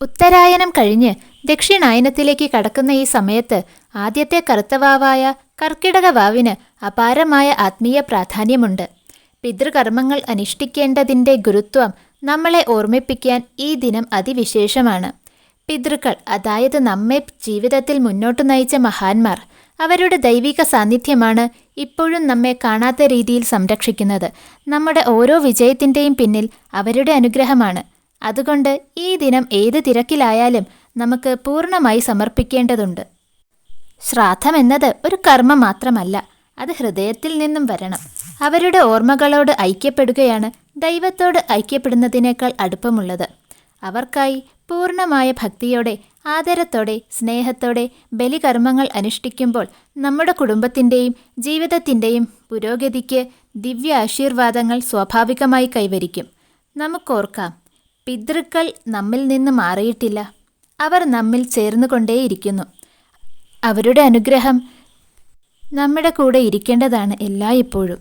ഉത്തരായനം കഴിഞ്ഞ് ദക്ഷിണായനത്തിലേക്ക് കടക്കുന്ന ഈ സമയത്ത് ആദ്യത്തെ കറുത്തവാവായ കർക്കിടക വാവിന് അപാരമായ ആത്മീയ പ്രാധാന്യമുണ്ട്. പിതൃകർമ്മങ്ങൾ അനുഷ്ഠിക്കേണ്ടതിന്റെ ഗുരുത്വം നമ്മളെ ഓർമ്മിപ്പിക്കാൻ ഈ ദിനം അതിവിശേഷമാണ്. പിതൃക്കൾ അതായത് നമ്മെ ജീവിതത്തിൽ മുന്നോട്ട് നയിച്ച മഹാന്മാർ അവരുടെ ദൈവിക സാന്നിധ്യമാണ് ഇപ്പോഴും നമ്മെ കാണാത്ത രീതിയിൽ സംരക്ഷിക്കുന്നത്. നമ്മുടെ ഓരോ വിജയത്തിന്റെയും പിന്നിൽ അവരുടെ അനുഗ്രഹമാണ്. അതുകൊണ്ട് ഈ ദിനം ഏത് തിരക്കിലായാലും നമുക്ക് പൂർണമായി സമർപ്പിക്കേണ്ടതുണ്ട്. ശ്രാദ്ധം എന്നത് ഒരു കർമ്മം മാത്രമല്ല അത് ഹൃദയത്തിൽ നിന്നും വരണം. അവരുടെ ഓർമ്മകളോട് ഐക്യപ്പെടുകയാണ് ദൈവത്തോട് ഐക്യപ്പെടുന്നതിനേക്കാൾ അടുപ്പമുള്ളത്. അവർക്കായി പൂർണമായ ഭക്തിയോടെ ആദരത്തോടെ സ്നേഹത്തോടെ ബലികർമ്മങ്ങൾ അനുഷ്ഠിക്കുമ്പോൾ നമ്മുടെ കുടുംബത്തിന്റെയും ജീവിതത്തിന്റെയും പുരോഗതിക്ക് ദിവ്യ ആശീർവാദങ്ങൾ സ്വാഭാവികമായി കൈവരിക്കും. നമുക്കോർക്കാം പിതൃക്കൾ നമ്മിൽ നിന്ന് മാറിയിട്ടില്ല. അവർ നമ്മിൽ ചേർന്നുകൊണ്ടേയിരിക്കുന്നു. അവരുടെ അനുഗ്രഹം നമ്മുടെ കൂടെ ഇരിക്കേണ്ടതാണ് എല്ലായ്പ്പോഴും.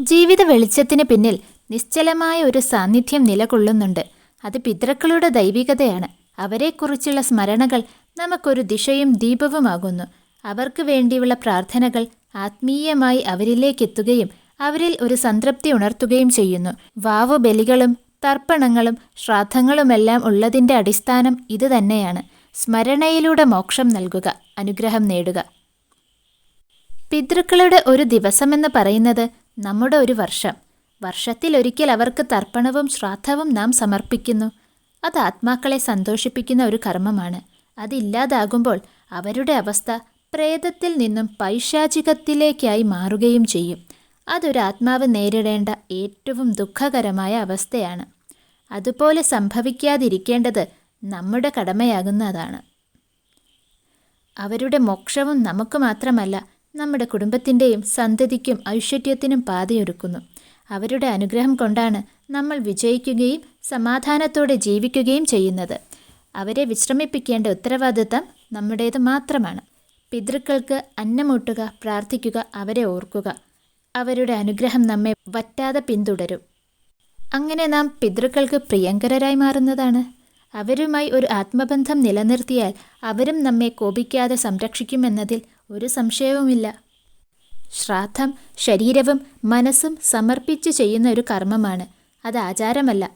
ജീവിത വെളിച്ചത്തിന് പിന്നിൽ നിശ്ചലമായ ഒരു സാന്നിധ്യം നിലകൊള്ളുന്നുണ്ട്. അത് പിതൃക്കളുടെ ദൈവികതയാണ്. അവരെക്കുറിച്ചുള്ള സ്മരണകൾ നമുക്കൊരു ദിശയും ദീപവുമാകുന്നു. അവർക്ക് വേണ്ടിയുള്ള പ്രാർത്ഥനകൾ ആത്മീയമായി അവരിലേക്കെത്തുകയും അവരിൽ ഒരു സംതൃപ്തി ഉണർത്തുകയും ചെയ്യുന്നു. വാവു ബലികളും തർപ്പണങ്ങളും ശ്രാദ്ധങ്ങളുമെല്ലാം ഉള്ളതിന്റെ അടിസ്ഥാനം ഇതുതന്നെയാണ്. സ്മരണയിലൂടെ മോക്ഷം നൽകുക അനുഗ്രഹം നേടുക. പിതൃക്കളുടെ ഒരു ദിവസമെന്ന് പറയുന്നത് നമ്മുടെ ഒരു വർഷം. വർഷത്തിൽ ഒരിക്കൽ അവർക്ക് തർപ്പണവും ശ്രാദ്ധവും നാം സമർപ്പിക്കുന്നു. അത് ആത്മാക്കളെ സന്തോഷിപ്പിക്കുന്ന ഒരു കർമ്മമാണ്. അതില്ലാതാകുമ്പോൾ അവരുടെ അവസ്ഥ പ്രേതത്തിൽ നിന്നും പൈശാചികത്തിലേക്കായി മാറുകയും ചെയ്യും. അതൊരു ആത്മാവ് നേരിടേണ്ട ഏറ്റവും ദുഃഖകരമായ അവസ്ഥയാണ്. അതുപോലെ സംഭവിക്കാതിരിക്കേണ്ടത് നമ്മുടെ കടമയാകുന്നതാണ്. അവരുടെ മോക്ഷവും നമുക്ക് മാത്രമല്ല നമ്മുടെ കുടുംബത്തിന്റെയും സന്തതിക്കും ഐശ്വര്യത്തിനും പാതയൊരുക്കുന്നു. അവരുടെ അനുഗ്രഹം കൊണ്ടാണ് നമ്മൾ വിജയിക്കുകയും സമാധാനത്തോടെ ജീവിക്കുകയും ചെയ്യുന്നത്. അവരെ വിശ്രമിപ്പിക്കേണ്ട ഉത്തരവാദിത്തം നമ്മുടേത് മാത്രമാണ്. പിതൃക്കൾക്ക് അന്നമൂട്ടുക പ്രാർത്ഥിക്കുക അവരെ ഓർക്കുക. അവരുടെ അനുഗ്രഹം നമ്മെ വറ്റാതെ പിന്തുടരും. അങ്ങനെ നാം പിതൃക്കൾക്ക് പ്രിയങ്കരരായി മാറുന്നതാണ്. അവരുമായി ഒരു ആത്മബന്ധം നിലനിർത്തിയാൽ അവരും നമ്മെ കോപിക്കാതെ സംരക്ഷിക്കുമെന്നതിൽ ഒരു സംശയവുമില്ല. ശ്രാദ്ധം ശരീരവും മനസ്സും സമർപ്പിച്ച് ചെയ്യുന്ന ഒരു കർമ്മമാണ്. അത് ആചാരമല്ല.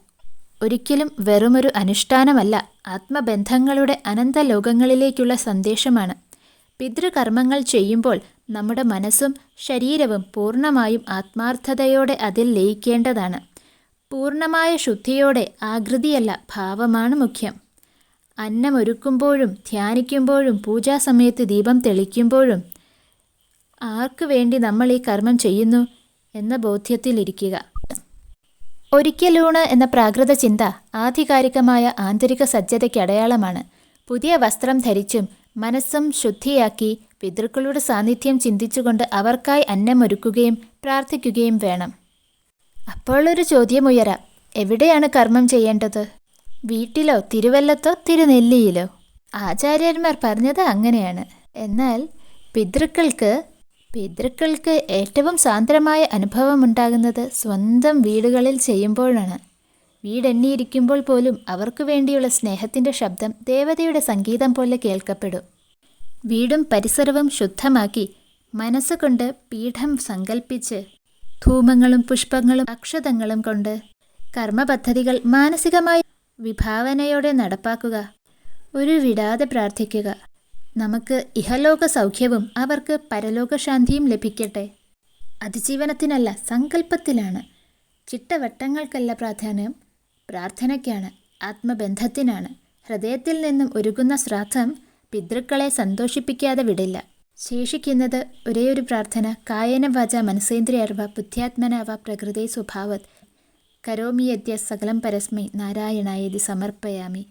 ഒരിക്കലും വെറുമൊരു അനുഷ്ഠാനമല്ല. ആത്മബന്ധങ്ങളുടെ അനന്ത ലോകങ്ങളിലേക്കുള്ള സന്ദേശമാണ്. പിതൃകർമ്മങ്ങൾ ചെയ്യുമ്പോൾ നമ്മുടെ മനസ്സും ശരീരവും പൂർണമായും ആത്മാർത്ഥതയോടെ അതിൽ ലയിക്കേണ്ടതാണ്. പൂർണമായ ശുദ്ധിയോടെ ആകൃതിയല്ല ഭാവമാണ് മുഖ്യം. അന്നമൊരുക്കുമ്പോഴും ധ്യാനിക്കുമ്പോഴും പൂജാസമയത്ത് ദീപം തെളിക്കുമ്പോഴും ആർക്കു വേണ്ടി നമ്മൾ ഈ കർമ്മം ചെയ്യുന്നു എന്ന ബോധ്യത്തിലിരിക്കുക ഒരിക്കലൂണ് എന്ന പ്രാകൃത ചിന്ത ആധികാരികമായ ആന്തരിക സജ്ജതയ്ക്ക് അടയാളമാണ്. പുതിയ വസ്ത്രം ധരിച്ചും മനസ്സും ശുദ്ധിയാക്കി പിതൃക്കളുടെ സാന്നിധ്യം ചിന്തിച്ചുകൊണ്ട് അവർക്കായി അന്നമൊരുക്കുകയും പ്രാർത്ഥിക്കുകയും വേണം. അപ്പോൾ ഒരു ചോദ്യമുയരാം. എവിടെയാണ് കർമ്മം ചെയ്യേണ്ടത്? വീട്ടിലോ തിരുവല്ലത്തോ തിരുനെല്ലിയിലോ? ആചാര്യന്മാർ പറഞ്ഞത് അങ്ങനെയാണ്. എന്നാൽ പിതൃക്കൾക്ക് പിതൃക്കൾക്ക് ഏറ്റവും സാന്ദ്രമായ അനുഭവമുണ്ടാകുന്നത് സ്വന്തം വീടുകളിൽ ചെയ്യുമ്പോഴാണ്. വീടെണ്ണിയിരിക്കുമ്പോൾ പോലും അവർക്കു വേണ്ടിയുള്ള സ്നേഹത്തിന്റെ ശബ്ദം ദേവതയുടെ സംഗീതം പോലെ കേൾക്കപ്പെടും. വീടും പരിസരവും ശുദ്ധമാക്കി മനസ്സുകൊണ്ട് പീഠം സങ്കൽപ്പിച്ച് ധൂമങ്ങളും പുഷ്പങ്ങളും അക്ഷതങ്ങളും കൊണ്ട് കർമ്മപദ്ധതികൾ മാനസികമായി വിഭാവനയോടെ നടപ്പാക്കുക. ഒരു വിടാതെ പ്രാർത്ഥിക്കുക. നമുക്ക് ഇഹലോക സൗഖ്യവും അവർക്ക് പരലോകശാന്തിയും ലഭിക്കട്ടെ. അതിജീവനത്തിനല്ല സങ്കല്പത്തിലാണ് ചിട്ടവട്ടങ്ങൾക്കല്ല പ്രാധാന്യം. പ്രാർത്ഥനയ്ക്കാണ് ആത്മബന്ധത്തിനാണ്. ഹൃദയത്തിൽ നിന്നും ഒരുകുന്ന ശ്രാദ്ധം പിതൃക്കളെ സന്തോഷിപ്പിക്കാതെ വിടില്ല. ശേഷിക്കുന്നത് ഒരേയൊരു പ്രാർത്ഥന കായന വാച മനസേന്ദ്രിയർവ ബുദ്ധ്യാത്മനവ പ്രകൃതി സ്വഭാവത്. കരോമിയദ്യ സകലം പരസ്മൈ നാരായണായതി സമർപ്പയാമി.